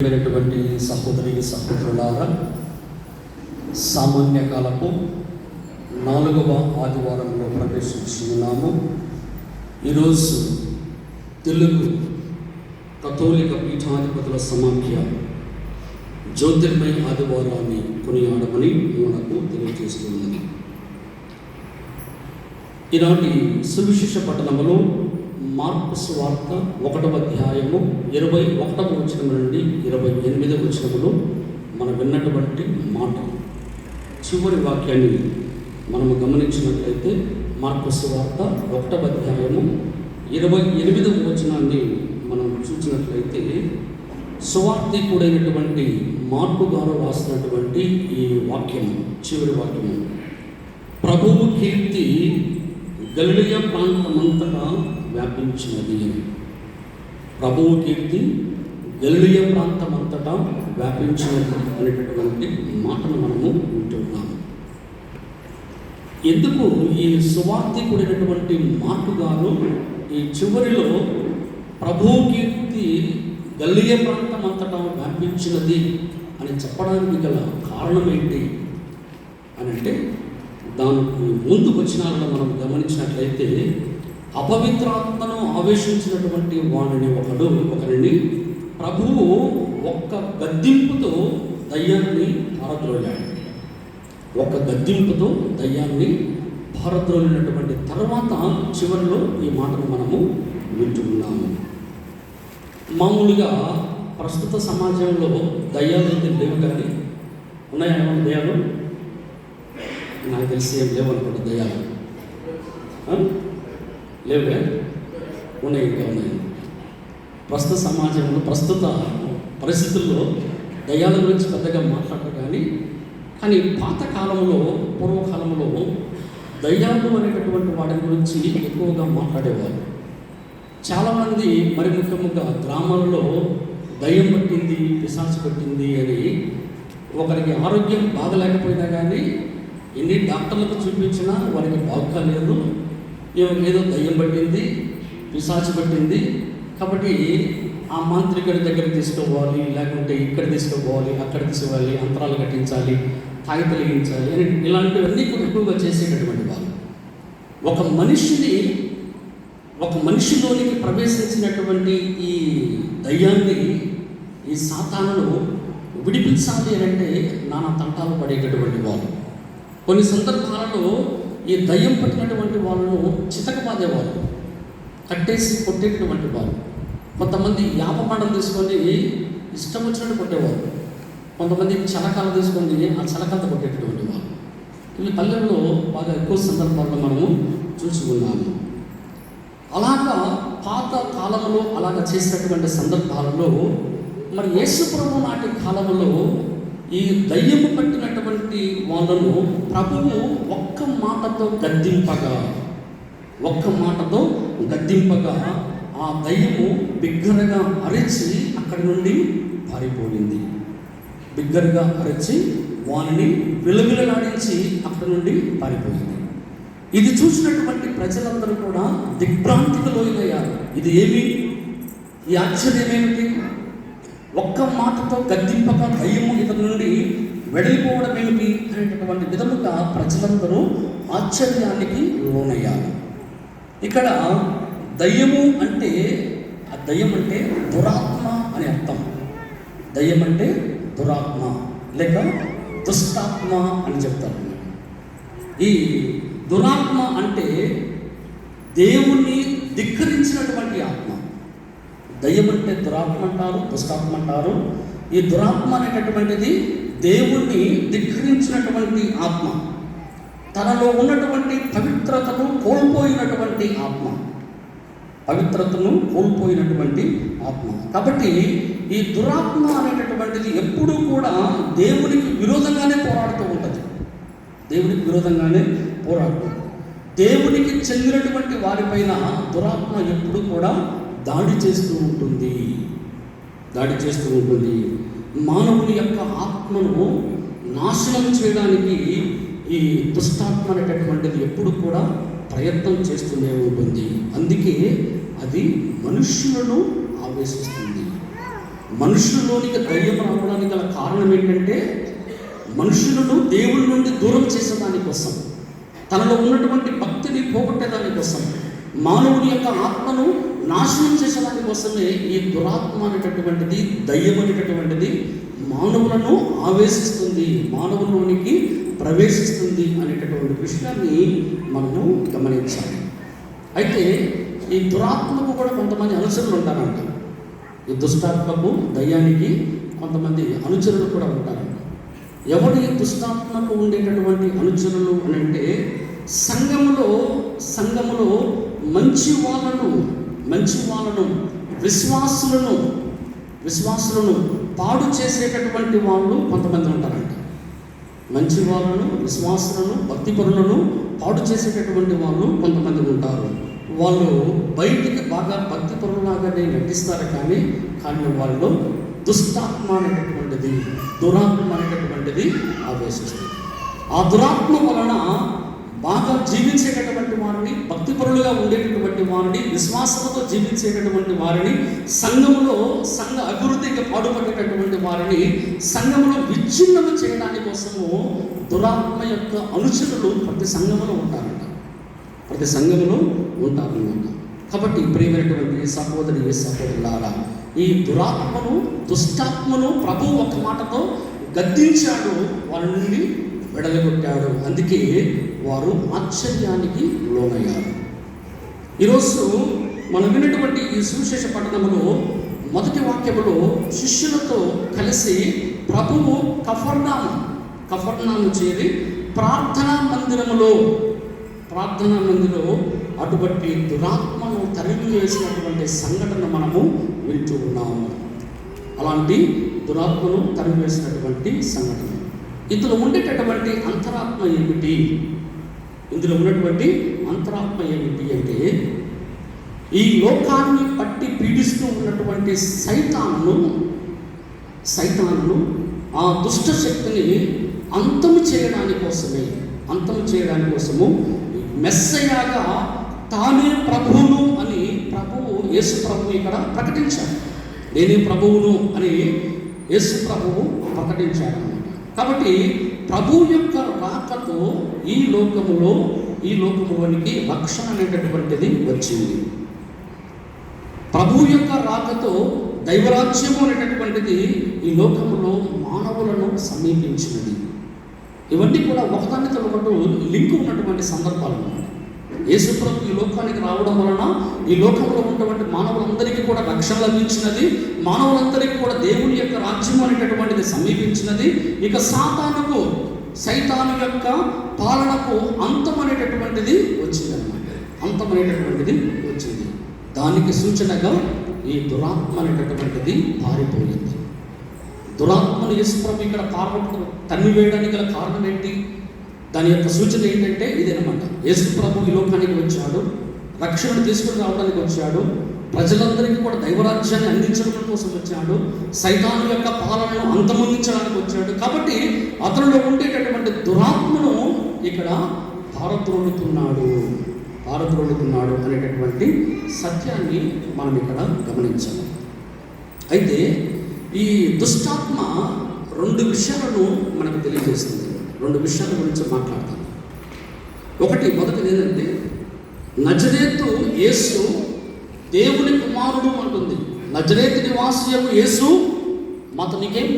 అయినటువంటి సహోదరి సహోదరులారా సామాన్య కాలపు నాలుగవ ఆదివారంలో ప్రవేశించి ఉన్నాము ఈరోజు తెలుగు కథోలిక పీఠాధిపతుల సమాఖ్య జ్యోతిర్మయ ఆదివారాన్ని కొనియాడమని మనకు తెలియజేస్తున్నది. ఈనాటి సువిశేష పట్టణంలో మార్పు వార్త ఒకటవ అధ్యాయము ఇరవై ఒకటవ వచనం నుండి ఇరవై ఎనిమిదవ వచనములు మనం విన్నటువంటి మాట. చివరి వాక్యాన్ని మనము గమనించినట్లయితే మార్పు వార్త ఒకటవ అధ్యాయము ఇరవై ఎనిమిదవ వచనాన్ని మనం చూసినట్లయితే సువార్థికుడైనటువంటి మార్పు గారు రాసినటువంటి ఈ వాక్యము చివరి వాక్యము. ప్రభువు కీర్తి గలియ ప్రాంతమంతటా వ్యాపించినది. ప్రభువు కీర్తి ప్రాంతం అంతటా వ్యాపించినది అనేటటువంటి మాటను మనము వింటున్నాము. ఎందుకు ఈ సువార్థికుడైనటువంటి మాటగారు ఈ చివరిలో ప్రభువు కీర్తి గల్లియ ప్రాంతం అంతటా వ్యాపించినది అని చెప్పడానికి గల కారణం ఏంటి అని అంటే దానికి ముందు వచ్చినాలను మనం గమనించినట్లయితే అపవిత్రాత్మను ఆవేశించినటువంటి వాడిని ఒకడు ఒకరిని ప్రభువు ఒక్క గద్దింపుతో దయ్యాన్ని పారద్రోలాడు. ఒక గద్దింపుతో దయ్యాన్ని పారద్రోలినటువంటి తర్వాత చివరిలో ఈ మాటను మనము వింటున్నాము. మామూలుగా ప్రస్తుత సమాజంలో దయ్యాలు అయితే లేవు కానీ ఉన్నాయా ఏమైనా దయ్యాలు? నాకు తెలిసి ఏం లేవు అనుకుంటా దయ్యాలు. లేవులే ఉన్నాయి ఇంకా ఉన్నాయి. ప్రస్తుత సమాజంలో ప్రస్తుత పరిస్థితుల్లో దయ్యాల గురించి పెద్దగా మాట్లాడరు కానీ కానీ పాతకాలంలో పూర్వకాలంలో దయ్యాలు అనేటటువంటి వాటి గురించి ఎక్కువగా మాట్లాడేవారు. చాలామంది మరి ముఖ్యంగా గ్రామాల్లో దయ్యం పట్టింది పిశాచు పట్టింది అని ఒకరికి ఆరోగ్యం బాగలేకపోయినా కానీ ఎన్ని డాక్టర్లకు చూపించినా వారికి బాగోలేదు ఏమో ఏదో దయ్యం పట్టింది పిశాచి పట్టింది. కాబట్టి ఆ మాంత్రికుడి దగ్గర తీసుకోవాలి లేకుంటే ఇక్కడ తీసుకోవాలి అక్కడ తీసుకోవాలి అంతరాలు కట్టించాలి తాగి తొలగించాలి అని ఇలాంటివన్నీ కూడా ఎక్కువగా చేసేటటువంటి వాళ్ళు. ఒక మనిషిని ఒక మనిషిలోనికి ప్రవేశించినటువంటి ఈ దయ్యాన్ని ఈ సాతానును విడిపించాలి అంటే నానా తంటాలు పడేటటువంటి వాళ్ళు. కొన్ని సందర్భాలలో ఈ దయ్యం పట్టినటువంటి వాళ్ళను చితకబాదేవాళ్ళు కట్టేసి కొట్టేటటువంటి వాళ్ళు. కొంతమంది యాప తీసుకొని ఇష్టం వచ్చినట్టు కొట్టేవారు. కొంతమంది చలకాలు తీసుకొని ఆ చలకాలతో కొట్టేటటువంటి వాళ్ళు. ఇవి పల్లెల్లో బాగా ఎక్కువ సందర్భాల్లో మనము చూసుకున్నాము. అలాగా పాత కాలంలో అలాగ చేసినటువంటి సందర్భాలలో మరి యేసుప్రభు నాటి కాలంలో ఈ దయ్యము పట్టినటువంటి వాళ్ళను ప్రభువు ఒక్క మాటతో గద్దింపగా ఒక్క మాటతో గద్దింపగా ఆ దయ్యము బిగ్గరగా అరిచి అక్కడి నుండి పారిపోయింది. బిగ్గరగా అరిచి వానిని విలవిలలాడించి అక్కడి నుండి పారిపోయింది. ఇది చూసినటువంటి ప్రజలందరూ కూడా దిగ్భ్రాంతికి లోయలయ్యారు. ఇది ఏమి? ఈ ఆశ్చర్యమేమిటి? ఒక్క మాటతో గద్దింపక దయ్యము ఇతని నుండి వెడలిపోవడం ఏమిటి అనేటటువంటి విధముగా ప్రజలందరూ ఆశ్చర్యానికి లోనయ్యారు. ఇక్కడ దయ్యము అంటే ఆ దయ్యం అంటే దురాత్మ అని అర్థం. దయ్యం అంటే దురాత్మ లేక దుష్టాత్మ అని చెప్తారు. ఈ దురాత్మ అంటే దేవుణ్ణి ధిక్కరించినటువంటి ఆత్మ. దయ్యం అంటే దురాత్మ అంటారు దుష్టాత్మ అంటారు ఈ దురాత్మ అనేటటువంటిది దేవుణ్ణి ధిక్కరించినటువంటి ఆత్మ. తనలో ఉన్నటువంటి పవిత్రతను కోల్పోయినటువంటి ఆత్మ. పవిత్రతను కోల్పోయినటువంటి ఆత్మ. కాబట్టి ఈ దురాత్మ అనేటటువంటిది ఎప్పుడూ కూడా దేవునికి విరోధంగానే పోరాడుతూ ఉంటుంది. దేవునికి విరోధంగానే పోరాడుతుంది దేవునికి చెందినటువంటి వారిపైన దురాత్మ ఎప్పుడు కూడా దాడి చేస్తూ ఉంటుంది. దాడి చేస్తూ ఉంటుంది. మానవుని యొక్క ఆత్మను నాశనం చేయడానికి ఈ దుష్టాత్మ అనేటటువంటిది ఎప్పుడు కూడా ప్రయత్నం చేస్తూనే ఉంటుంది. అందుకే అది మనుష్యులను ఆవేశిస్తుంది. మనుషులలోనికి దయ్యం రావడానికి గల కారణం ఏంటంటే మనుషులను దేవుడి నుండి దూరం చేసేదాని కోసం తనలో ఉన్నటువంటి భక్తిని పోగొట్టేదాని కోసం మానవుడి యొక్క ఆత్మను నాశనం చేసేదాని కోసమే ఈ దురాత్మ అనేటటువంటిది దయ్యం అనేటటువంటిది మానవులను ఆవేశిస్తుంది మానవులోనికి ప్రవేశిస్తుంది అనేటటువంటి విషయాన్ని మనము గమనించాలి. అయితే ఈ దురాత్మకు కూడా కొంతమంది అనుచరులు ఉంటారంట. ఈ దుష్టాత్మకు దయ్యానికి కొంతమంది అనుచరులు కూడా ఉంటారంట ఎవరు ఈ దుష్టాత్మకు ఉండేటటువంటి అనుచరులు అని అంటే సంఘములో సంఘములో మంచి వాళ్ళను మంచి వాళ్ళను విశ్వాసులను విశ్వాసులను పాడు చేసేటటువంటి వాళ్ళు కొంతమంది ఉంటారంట. మంచి వాళ్ళను విశ్వాసులను భక్తిపరులను పాడు చేసేటటువంటి వాళ్ళు కొంతమంది ఉంటారు. వాళ్ళు బయటికి బాగా భక్తిపరులాగానే నటిస్తారు కానీ కానీ వాళ్ళు దుష్టాత్మ అనేటటువంటిది దురాత్మ అనేటటువంటిది ఆవేశిస్తుంది. ఆ దురాత్మ వలన బాగా జీవించేటటువంటి వారిని భక్తిపరులుగా ఉండేటటువంటి వారిని విశ్వాసంతో జీవించేటటువంటి వారిని సంఘములో సంఘ అభివృద్ధికి పాటుపడేటటువంటి వారిని సంఘములో విచ్ఛిన్నము చేయడానికి కోసము దురాత్మ యొక్క అనుచరులు ప్రతి సంఘములో ఉంటారంట. ప్రతి సంఘములో ఉంటారన్నమాట కాబట్టి ప్రియమైనటువంటి సహోదరి సహోదరులారా ఈ దురాత్మను దుష్టాత్మను ప్రభు ఒక మాటతో గద్దించాడు వాళ్ళ నుండి వెడలగొట్టాడు అందుకే వారు ఆశ్చర్యానికి లోనయ్యారు. ఈరోజు మనం విన్నటువంటి ఈ సువిశేష పట్టణంలో మొదటి వాక్యములో శిష్యులతో కలిసి ప్రభువు కఫర్నాము కఫర్నాము చేరి ప్రార్థనా మందిరములో ప్రార్థనా మందిరంలో అటువంటి దురాత్మను తరిమి వేసినటువంటి సంఘటన మనము వింటూ ఉన్నాము. అలాంటి దురాత్మను తరిమి వేసినటువంటి సంఘటన. ఇందులో ఉండేటటువంటి అంతరాత్మ ఏమిటి? ఇందులో ఉన్నటువంటి అంతరాత్మ ఏమిటి అంటే ఈ లోకాన్ని పట్టి పీడిస్తూ ఉన్నటువంటి సైతాను సైతాను ఆ దుష్ట శక్తిని అంతము చేయడాని కోసమే అంతము చేయడాని కోసము మెస్సయాగా తానే ప్రభువును అని ప్రభువు యేసు ప్రభువు ఇక్కడ ప్రకటించాడు. నేనే ప్రభువును అని యేసు ప్రభువు ప్రకటించాడు కాబట్టి ప్రభు యొక్క రాకతో ఈ లోకములో ఈ లోకములోనికి రక్షణ అనేటటువంటిది వచ్చింది. ప్రభు యొక్క రాకతో దైవరాజ్యము అనేటటువంటిది ఈ లోకములో మానవులను సమీపించినది. ఇవన్నీ కూడా ఒకదానితో ఒకటి లింక్ ఉన్నటువంటి సందర్భాలు. ఉన్నాయి యేసుప్రభు ఈ లోకానికి రావడం వలన ఈ లోకంలో ఉన్నటువంటి మానవులందరికీ కూడా రక్షణ లభించినది. మానవులందరికీ కూడా దేవుని యొక్క రాజ్యం అనేటటువంటిది సమీపించినది. ఇక సాతానుకు సైతాను యొక్క పాలనకు అంతం అనేటటువంటిది వచ్చిందనమాట అంతం అనేటటువంటిది వచ్చింది. దానికి సూచనగా ఈ దురాత్మ అనేటటువంటిది పారిపోయింది. దురాత్మను యేసుప్రభు ఇక్కడ పార్వకు తన్ను వేయడానికి గల కారణం ఏంటి? దాని యొక్క సూచన ఏంటంటే ఇదేనమాట. యేసుప్రభు ఈ లోకానికి వచ్చాడు రక్షణను తీసుకుని రావడానికి వచ్చాడు ప్రజలందరికీ కూడా దైవరాజ్యాన్ని అందించడం కోసం వచ్చాడు. సైతాను యొక్క పాలనను అంతమొందించడానికి వచ్చాడు. కాబట్టి అతనిలో ఉండేటటువంటి దురాత్మను ఇక్కడ పారద్రోలుతున్నాడు. పారద్రోలుతున్నాడు అనేటటువంటి సత్యాన్ని మనం ఇక్కడ గమనించాలి. అయితే ఈ దుష్టాత్మ రెండు విషయాలను మనకు తెలియజేస్తుంది. రెండు విషయాల గురించి మాట్లాడతాను. ఒకటి మొదటిది ఏంటంటే నజరేతు యేసు దేవుని కుమారుడు అంటుంది. నజరేతు నివాసియకు యేసు మతనికేం